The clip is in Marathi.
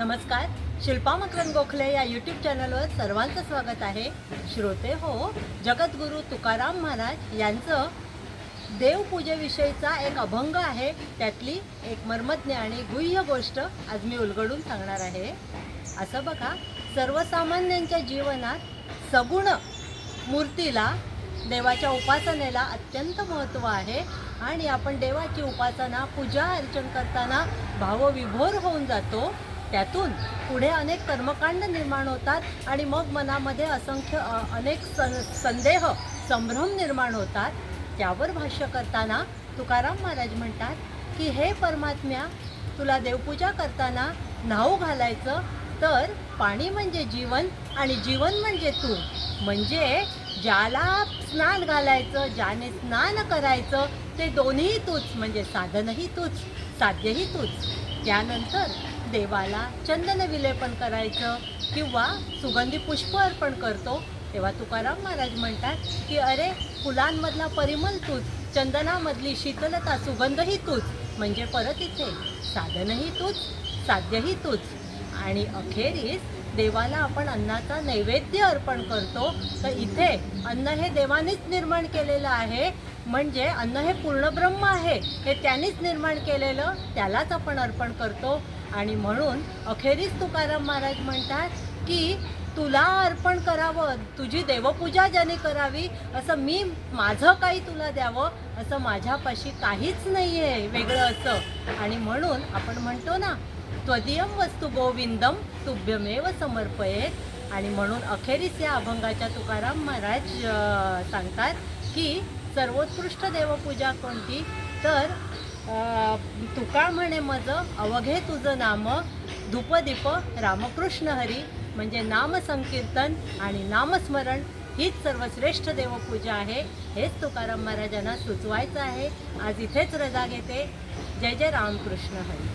नमस्कार शिल्पा मकरन गोखले या यूट्यूब चॅनलवर सर्वांचं स्वागत आहे. श्रोते हो जगद्गुरू तुकाराम महाराज यांचं देवपूजेविषयीचा एक अभंग आहे. त्यातली एक मर्मज्ञ आणि गुह्य गोष्ट आज मी उलगडून सांगणार आहे. असं बघा सर्वसामान्यांच्या जीवनात सगुण मूर्तीला देवाच्या उपासनेला अत्यंत महत्त्व आहे आणि आपण देवाची उपासना पूजा अर्चन करताना भावविभोर होऊन जातो. त्यातून पुढे अनेक कर्मकांड निर्माण होतात आणि मग मनामध्ये असंख्य अनेक सं संदेह संभ्रम निर्माण होतात. त्यावर भाष्य करताना तुकाराम महाराज म्हणतात की हे परमात्म्या तुला देवपूजा करताना न्हाऊ घालायचं. तर पाणी म्हणजे जीवन आणि जीवन म्हणजे तू. म्हणजे ज्याला स्नान घालायचं ज्याने स्नान करायचं ते दोन्ही तूच. म्हणजे साधनही तूच साध्यही तूच. त्यानंतर देवाला चंदन विलेपन करायचं किंवा सुगंधी पुष्प अर्पण करतो तेव्हा तुकाराम महाराज म्हणतात की अरे फुलांमधला परिमल तूच चंदनामधली शीतलता सुगंधही तूच म्हणजे परत इथे साधनही तूच साध्यही तूच. आणि अखेरीस देवाला आपण अन्नाचा नैवेद्य अर्पण करतो. तर इथे अन्न हे देवानेच निर्माण केलेलं आहे. म्हणजे अन्न हे पूर्ण ब्रह्म आहे हे त्यानेच निर्माण केलेलं त्यालाच आपण अर्पण करतो. आणि म्हणून अखेरीस तुकाराम महाराज म्हणतात की तुला अर्पण करावं तुझी देवपूजा ज्याने करावी असं मी माझं काही तुला द्यावं असं माझ्यापाशी काहीच नाही आहे वेगळं असं. आणि म्हणून आपण म्हणतो ना त्वदीयम वस्तू गोविंदम तुभ्यमेव समर्पयेत. आणि म्हणून अखेरीस या अभंगाच्या तुकाराम महाराज सांगतात की सर्वोत्कृष्ट देवपूजा कोणती? तर तुका म्हणे मज अवघे तुझं नाम धूपदीप रामकृष्ण हरी म्हणजे नामसंकीर्तन आणि नामस्मरण हीच सर्वश्रेष्ठ देवपूजा आहे. हेच तुकाराम महाराजांना सुचवायचं आहे. आज इथेच रजा घेते. जय जय रामकृष्ण हरी.